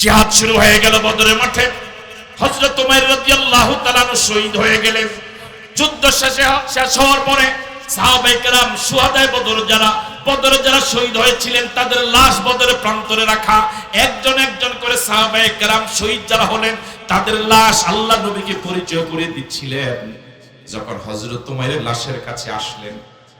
জিহাদ শুরু হয়ে গেল বদরের মাঠে। হজরত উমাইর রাদিয়াল্লাহু তাআলা শহীদ হয়ে গেলেন। যুদ্ধ শেষে শেষ হওয়ার পরে সাহাবায়ে কেরাম, সুহাদায়ে বদর যারা বদরে যারা শহীদ হয়েছিলেন, তাদের লাশ বদরে প্রান্তরে রাখা। একজন একজন করে সাহাবায়ে কেরাম শহীদ যারা হলেন, তাদের লাশ আল্লাহ নবীকে পরিচয় করে দিচ্ছিলেন। যখন হজরত উমাইরের লাশের কাছে আসলেন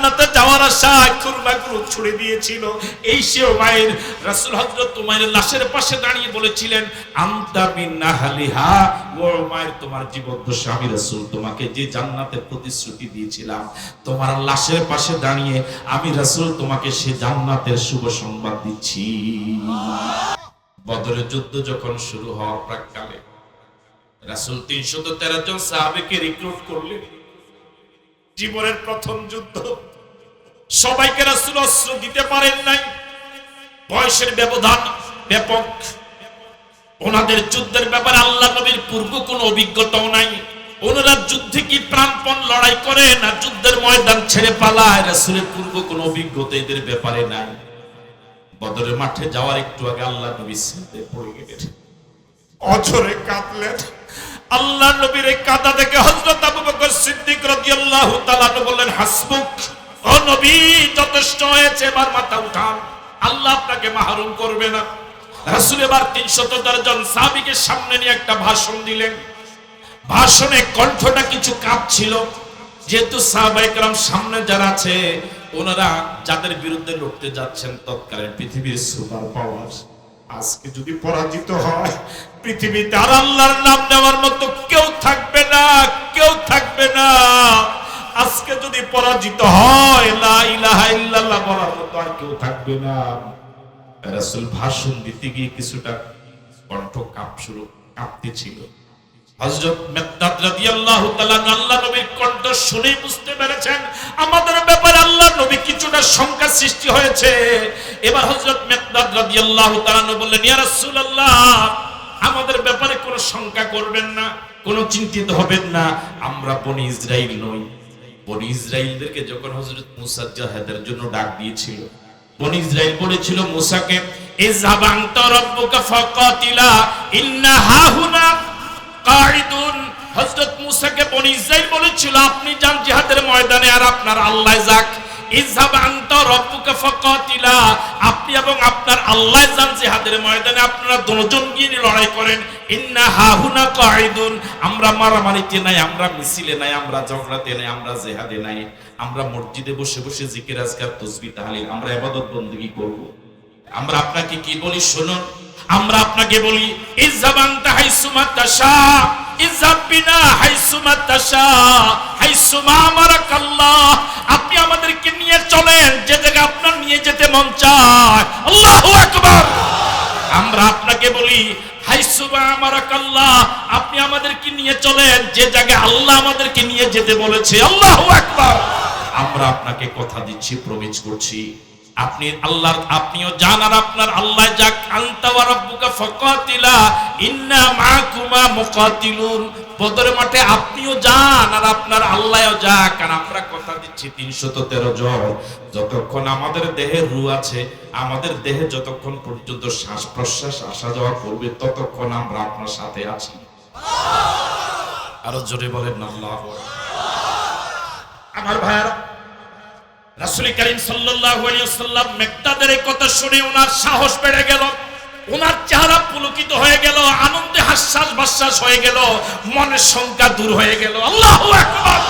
জান্নাতে যাওয়ার আশায় কুরবাগুলো ছুড়ে দিয়েছিল। এই সে উমাইর রাসূল হযরত উমাইরের লাশের পাশে দাঁড়িয়ে বলেছিলেন, আমতা মিন নাহালিহা ও উমাইর, তোমার জীবদ্দশা, আমি রাসূল তোমাকে যে জান্নাতের প্রতিশ্রুতি দিয়েছিলাম, তোমার লাশের পাশে দাঁড়িয়ে আমি রাসূল তোমাকে সে জান্নাতের শুভ সংবাদ দিচ্ছি। বদরের যুদ্ধ যখন শুরু হওয়ার প্রাককালে, রাসূল 313 জন সাহাবীকে রিক্রুট করলেন। জীবনের প্রথম যুদ্ধ। সবাইকে রাসূল অস্ত্র দিতে পারেন নাই। বয়সের ব্যবধান ব্যাপক। ওনাদের যুদ্ধের ব্যাপারে আল্লাহ নবীর পূর্ব কোনো অভিজ্ঞতাও নাই। ওনারা যুদ্ধে কি প্রাণপণ লড়াই করে না যুদ্ধের ময়দান ছেড়ে পালায়? রাসূলের পূর্ব কোনো অভিজ্ঞতা এদের ব্যাপারে নাই। বদরের মাঠে যাওয়ার একটু আগে আল্লাহ নবী সিজদায় পড়ে গেলেন। অঝরে কাঁদলেন। আল্লাহ নবীর এই কাঁদা দেখে তাআলা বললেন, হাসবুক, ও নবী, যথেষ্ট হয়েছে, এবার মাথা উঠান। আল্লাহ আপনাকে মাহরুম করবে না। রাসূল এবার 310 জন সাহাবীকে সামনে নিয়ে একটা ভাষণ দিলেন। ভাষণে কণ্ঠটা কিছু কাঁপছিল। যেহেতু সাহাবাইকরাম সামনে যারা আছে, ওনারা যাদের বিরুদ্ধে লড়তে যাচ্ছেন, তৎকালীন পৃথিবীর সুপার পাওয়ার। আজকে যদি পরাজিত হয়, পৃথিবীতে আর আল্লাহর নাম নেওয়ার মতো কেউ থাকবে না, কেউ থাকবে না। আজকে যদি পরাজিত হয়, লা ইলাহা ইল্লাল্লাহ বলার মতো আর কেউ থাকবে না। রাসূল ভাষণ দিতে গিয়ে কিছুটা কণ্ঠ কাঁপ শুরু, কাঁপতে ছিল। হযরত রাদিয়াল্লাহু তাআলা আল্লাহ নবীর কণ্ঠ শুনে বুঝতে পেরেছেন, আমাদের ব্যাপারে আল্লাহ নবী কিছুটা শঙ্কা সৃষ্টি হয়েছে। এবার হযরত মেকদাদ রাদিয়াল্লাহু তাআলা বললেন, ইয়া রাসূলুল্লাহ, আমাদের ব্যাপারে কোনো শঙ্কা করবেন না, কোনো চিন্তিত হবেন না, আমরা বনি ইসরাইল নই। বনি ইসরায়েলদেরকে যখন হজরত মুসা জাহাদের জন্য ডাক দিয়েছিল, বন ইসরায়েল বলেছিল, মুসাকে আনতা রাব্বুকা ফাকাতিলা, ইন্না হাহুনা কাইদুন হযরত মুসাকে বনি ইসরাইল বলেছিল, আপনি যান জিহাদের ময়দানে আর আপনার আল্লাহ যাক। আপনি এবং আপনার আল্লাহ যান জিহাদের ময়দানে আপনারা দুজন গিয়ে লড়াই করেন। ইন্না হাহুনা কাইদুন আমরা মারামারিতে নাই, আমরা মিছিলে নাই, আমরা ঝগড়াতে নাই, আমরা জেহাদে নাই। আমরা মসজিদে বসে বসে জিকির, আজকার, তসবি, তাহলিল, আমরা ইবাদত বন্দগি করব। আমরা আপনাকে কি বলি শুনুন। আমরা আপনাকে বলি ইজহাব আনতা হাইসুমা তাশা। ইজহাব বিনা হাইসুমা তাশা। হাইসুমা আমারাকাল্লাহ। চলেন যে জায়গা আপনার নিয়ে যেতে মন চায়। আল্লাহ একবার আমরা আপনাকে বলি আপনি আমাদেরকে নিয়ে চলেন। যে জায়গায় আল্লাহ আমাদেরকে নিয়ে যেতে বলেছে, আল্লাহ একবার আমরা আপনাকে কথা দিচ্ছি প্রবেশ করছি। আপনি আল্লাহর, আপনিও যান আর আপনার আল্লাহ যাক। আনতা ওয়া রাব্বুকা ফাকাতিলা, ইন্না মাআকুমা মুকাতিলুন। বদরের মাঠে আপনিও যান আর আপনার আল্লাহও যাক। আর আমরা কথা দিচ্ছি 313 জন। যতক্ষণ আমাদের দেহে রু আছে, আমাদের দেহে যতক্ষণ পর্যন্ত শ্বাস প্রশ্বাস আসা যাওয়া করবে, ততক্ষণ আমরা আপনার সাথে আছি। আরও জোরে বলেন আল্লাহু আকবার। আমার ভাইয়ারা রাসূল করিম সাল্লাল্লাহু আলাইহি ওয়াসাল্লাম মেকদাদের কথা শুনে ওনার সাহস বেড়ে গেল ওনার চেহারা পুলকিত হয়ে গেল, আনন্দে হাস্যাস বাশ্বাস হয়ে গেল, মনের শঙ্কা দূর হয়ে গেল। আল্লাহু আকবার!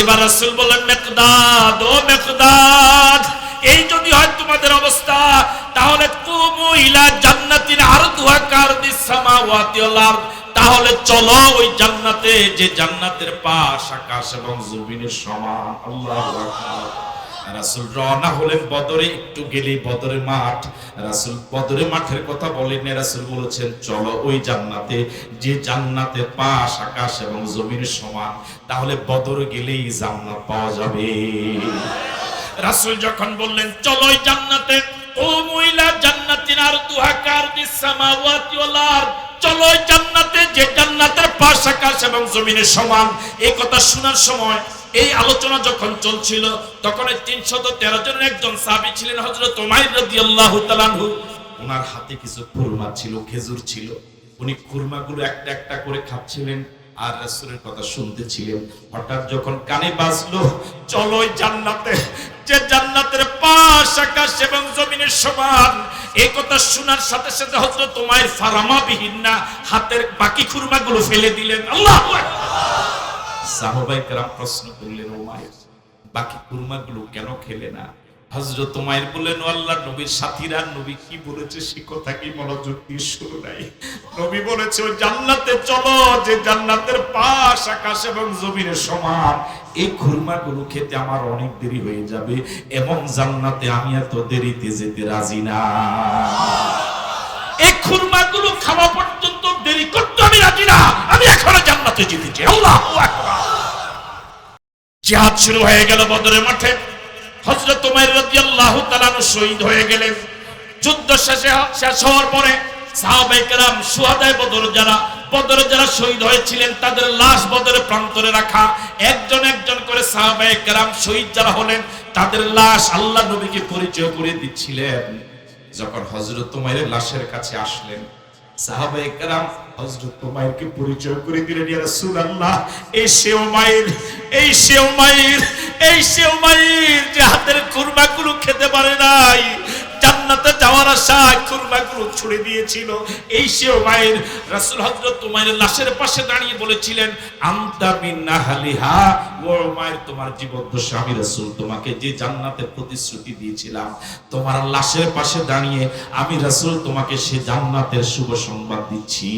এবার রাসূল বলেন মেকদাদ, ও মেকদাদ, এই যদি হয় তোমাদের অবস্থা, তাহলে কুমু ইলা জান্নাতিন আরদুহা কারদিস সামাওয়াতি ওয়াল আরদ, তাহলে চলো ওই জান্নাতে, যে জান্নাতের পাশ আকাশ এবং জমিনের সমান। আল্লাহু আকবার! রাসূল রওনা হলেন বদরে, একটু গেলেই বদরের মাঠ। রাসূল বদরের মাঠের কথা বলেন রাসূল বলেছেন, চলো ওই জান্নাতে। যে জান্নাতের পাশ, আকাশ এবং জমিনের সমান, তাহলে বদরে গেলেই জান্নাত পাওয়া যাবে। রাসূল যখন বললেন, চলো ওই জান্নাতে, ও মহিলা জান্নাতিন, আর দুহাকার দিস সামাওয়াতি ওয়াল আরদ, চলো জান্নাতে, যে জান্নাতের পাশ, আকাশ এবং জমিনের সমান। এই কথা শোনার সময় এই আলোচনা যখন চলছিল, তখন এই তিনশত তেরো জনের একজন সাবি ছিলেন হজরত ওনার হাতে কিছু খুরমা ছিল, খেজুর ছিল। উনি খুরমাগুলো একটা একটা করে খাচ্ছিলেন আর রাসূলের কথা শুনতেছিলেন। হঠাৎ যখন কানে বাজলো, চলো জান্নাতে, যে জান্নাতের পাশ আকাশ এবং জমিনের সমান। এই কথা শোনার সাথে সাথে হযরত তোমার ফারামা বিহীন না, হাতের বাকি খুরমাগুলো ফেলে দিলেন। আল্লাহু সাহাবাই কেরাম প্রশ্ন করলেন, ও মায়ের, বাকি কুরমাগুলো কেন খেলে না? হজরত মায়ের বললেন আল্লাহ, নবীর সাথীরা, নবী কি বলেছে সে কথা কি মনোযোগ দিয়ে শুরু নাই? নবী বলেছে, ও জান্নাতে চলো, যে জান্নাতের পাশ আকাশ এবং জমিনের সমান। এই খুরমাগুলো খেতে আমার অনেক দেরি হয়ে যাবে, এবং জান্নাতে আমি এত দেরিতে যেতে রাজি না। এই খুরমাগুলো খাওয়া পর্যন্ত দেরি করতে আমি রাজি না। আমি এখনও জান্নাতে যেতে চাই। আল্লাহু শুরু হয়ে গেল বদরের মাঠে। হযরত উমার রাদিয়াল্লাহু তাআলা আনহু শহীদ হয়ে গেলেন। যুদ্ধ শেষে শেষ হওয়ার পরে সাহাবায়ে কেরাম, সুহাদায়ে বদর যারা, বদরে যারা শহীদ হয়েছিলেন, তাদের লাশ বদরের প্রান্তরে রাখা। একজন একজন করে সাহাবায়ে কেরাম শহীদ যারা হলেন, তাদের লাশ আল্লাহ নবীকে পরিচয় করে দিচ্ছিলেন। যখন হজরত উমাইরের লাশের কাছে আসলেন, সাহাবা একরাম হযরত উমাইরকে পরিচয় করে দিলেন, ইয়া রাসূলুল্লাহ, এই সে উমাইর, এই সে উমাইর, এই সে উমাইর যে হাতের কুরবাগুলো খেতে পারে নাই। জান্নাতে যাওয়ার আশায় কুরবাগুলো ছুড়ে দিয়েছিল। এই সে উমাইর রাসূল হযরত উমাইরের লাশের পাশে দাঁড়িয়ে বলেছিলেন আনতা মিন নাহালিহা ও উমাইর তোমার জীবদ্দশা, আমি রাসূল তোমাকে যে জান্নাতের প্রতিশ্রুতি দিয়েছিলাম, তোমার লাশের পাশে দাঁড়িয়ে আমি রাসূল তোমাকে সে জান্নাতের শুভ সংবাদ দিচ্ছি।